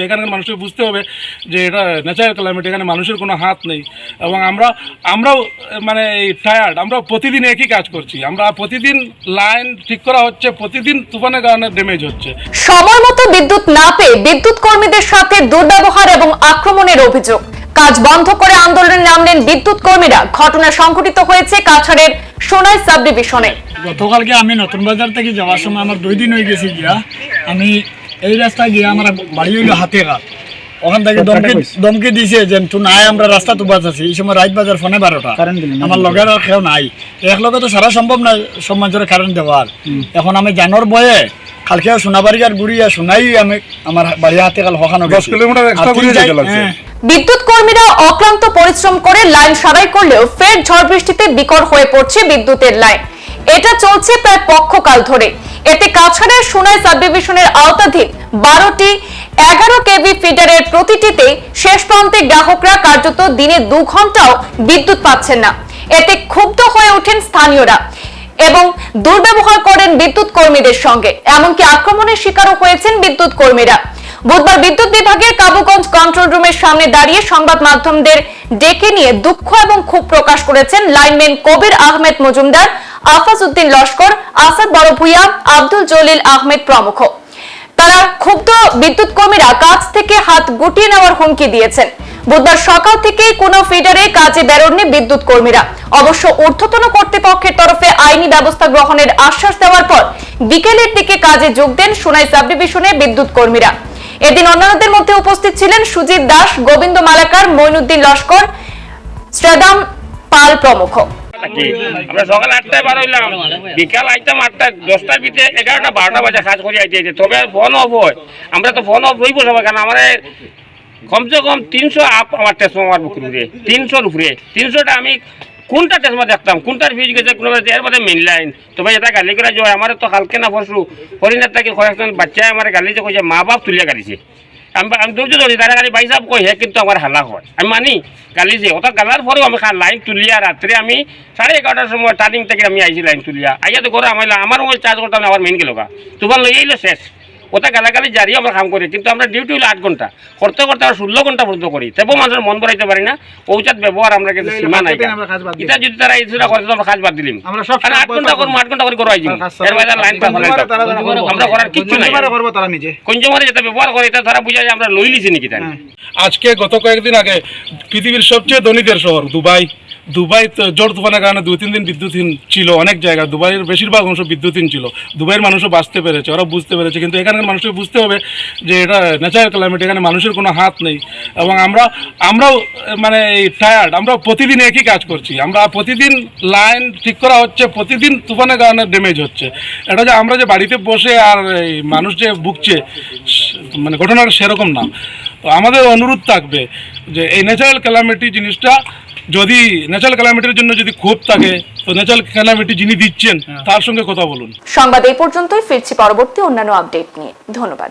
কিন্তু এখানকার মানুষকে বুঝতে হবে যে এটা ন্যাচারাল ক্লাইমেট এখানে মানুষের কোনো হাত নেই। এবং আমরা আমরাও মানে এই টায়ার্ড আমরা প্রতিদিন একই কাজ করছি। আমরা প্রতিদিন লাইন ঠিক করা হচ্ছে প্রতিদিন তুফানের কারণে ড্যামেজ হচ্ছে। সময় মতো বিদ্যুৎ না পেয়ে বিদ্যুৎ কর্মীদের সাথে দুর্ব্যবহার এবং আক্রমণের অভিযোগ। কাজ বন্ধ করে আন্দোলনে নামলেন বিদ্যুৎ কর্মীরা। ঘটনা সংঘটিত হয়েছে কাছাড়ের সোনাই সাব ডিভিশনে গতকালকে আমি নতুন বাজার থেকে যাওয়ার সময় আমার দুই দিন হয়ে গেছি গিয়া। আমি এই রাস্তায় গিয়া আমার বাড়ি হইল হাতে কাপ ওখান থেকে দমকে দমকে দিছে যে তু নাই আমরা রাস্তা তো বাজাছি এই সময় রাত বাজার ফোনে বারোটা। আমার লগের আর কেউ নাই। এক লগে তো সারা সম্ভব না সব মানুষের কারেন্ট দেওয়ার এখন আমি জানোর বয়ে কালকে সোনাবাড়ি আর গুড়িয়া সোনাই আমি আমার বাড়ি হাতে কাল হখানো দশ কিলোমিটার extra ঘুরিয়ে যেতে লাগছে। বিদ্যুৎ কর্মীরা অক্লান্ত পরিশ্রম করে লাইন সারাই করলেও ফের ঝড় বৃষ্টিতে বিকল হয়ে পড়ছে বিদ্যুতের লাইন। এটা চলছে প্রায় পক্ষকাল ধরে। এতে কাছাড়ের সোনাই সাব ডিভিশনের আওতাধীন বারোটি এগারো কেভি ফিডারের প্রতিটিতে শেষ প্রান্তে গ্রাহকরা কার্যত দিনে দু ঘন্টাও বিদ্যুৎ পাচ্ছেন না। এতে ক্ষুব্ধ হয়ে ওঠেন স্থানীয়রা এবং দুর্ব্যবহার করেন বিদ্যুৎ কর্মীদের সঙ্গে। এমনকি আক্রমণের শিকারও হয়েছেন বিদ্যুৎ কর্মীরা। বুধবার বিদ্যুৎ বিভাগের কাবুগঞ্জ কন্ট্রোল রুমের সামনে দাঁড়িয়ে সংবাদ মাধ্যমদের ডেকে নিয়ে দুঃখ এবং ক্ষোভ প্রকাশ করেছেন লাইনম্যান কবির আহমেদ মজুমদার আফাজ উদ্দিন লস্কর, আসাদ বড়ভুইয়া আব্দুল জলিল আহমেদ প্রমুখ। তারা ক্ষুব্ধ বিদ্যুৎ কর্মীরা কাজ থেকে হাত গুটিয়ে নেওয়ার হুমকি দিয়েছেন। বুধবার সকাল থেকে কোনো ফিডারে কাজে বেরোননি বিদ্যুৎ কর্মীরা। অবশ্য ঊর্ধ্বতন কর্তৃপক্ষের তরফে আইনি ব্যবস্থা গ্রহণের আশ্বাস দেওয়ার পর বিকেলের দিকে কাজে যোগ দেন সোনাই সাব ডিভিশনের বিদ্যুৎ কর্মীরা। এদিন অন্যান্যদের মধ্যে উপস্থিত ছিলেন সুজিত দাস, গোবিন্দ মালাকার, মইনুদ্দিন লস্কর শ্রেদাম পাল প্রমুখ। আমরা সকাল আটটায় বার হইলাম। বিকাল আইতাম আটটা দশটার ভিতরে এগারোটা বারোটা বাজে কাজ করে আইতে আইতে। তবে ফোন অফ হয়। আমরা তো ফোন অফ রইব সবাই কারণ আমাদের কমসে কম তিনশো আপ আমার ট্রান্সফর্মার বুক উপরে তিনশোর উপরে। তিনশোটা আমি কোনটা ট্রান্সফর্মার দেখতাম? কোনটার ফিজ গেছে? কোনো এর মধ্যে মেন লাইন তবে এটা গালি করে যায় আমার তো কালকে না পরশু হরিণার থেকে কয়েকজন বাচ্চায় আমার গালি যে কইছে মা বাপ তুলিয়া গালিছে। আমি ধৈর্য ধরি তারা খালি ভাই কিন্তু আমার হালা হয়। আমি মানি, কালি যে ওটা গালার পরেও আমি লাইন তুলিয়া রাত্রে আমি সাড়ে এগারোটার সময় টার্নিং থেকে আমি আইছি লাইন তুলিয়া। আইয়া তো ঘরে আমার আমার চার্জ করতাম আমার মেইন গেল তোমার লই এলো শেষ। ওটা গালাগালি জারি আমরা কাম করি কিন্তু আমরা ডিউটি হলো আট ঘণ্টা। করতে করতে আমরা ষোলো ঘণ্টা পর্যন্ত করি। তবুও মানুষের মন বড়াইতে পারি না। পৌঁছাত ব্যবহার আমরা কিন্তু সীমা নাই এটা যদি তারা এই সুরা করে আমরা কাজ বাদ দিলিম। আমরা সব আট ঘণ্টা করব আট ঘণ্টা করে করো আইছি এর বাইরে লাইন আমরা করার কিচ্ছু নাই। করব তারা নিজে। কঞ্জমারে যেটা ব্যবহার করে এটা তারা বুঝা যায় আমরা লই লিছি নাকি তাই আজকে গত কয়েকদিন আগে পৃথিবীর সবচেয়ে ধনীদের শহর দুবাই। দুবাই ঝড় তুফানের কারণে দু তিন দিন বিদ্যুৎহীন ছিল অনেক জায়গায়। দুবাইয়ের বেশিরভাগ অংশ বিদ্যুৎহীন ছিল। দুবাইয়ের মানুষও বাঁচতে পেরেছে ওরা বুঝতে পেরেছে। কিন্তু এখানকার মানুষকে বুঝতে হবে যে এটা ন্যাচারাল ক্লাইমেট এখানে মানুষের কোনো হাত নেই। এবং আমরা, আমরাও মানে এই টায়ার্ড আমরা প্রতিদিন একই কাজ করছি। আমরা প্রতিদিন লাইন ঠিক করা হচ্ছে, প্রতিদিন তুফানের কারণে ড্যামেজ হচ্ছে। এটা যে আমরা যে বাড়িতে বসে আর এই মানুষ যে ভুগছে মানে ঘটনাটা সেরকম না। তো আমাদের অনুরোধ থাকবে যে এই ন্যাচারাল ক্যালামিটি জিনিসটা যদি ন্যাচারাল ক্যালামিটির জন্য যদি ক্ষোভ থাকে তো ন্যাচারাল ক্যালামিটি যিনি দিচ্ছেন তার সঙ্গে কথা বলুন। সংবাদ এই পর্যন্তই ফিরছি পরবর্তী অন্যান্য আপডেট নিয়ে। ধন্যবাদ।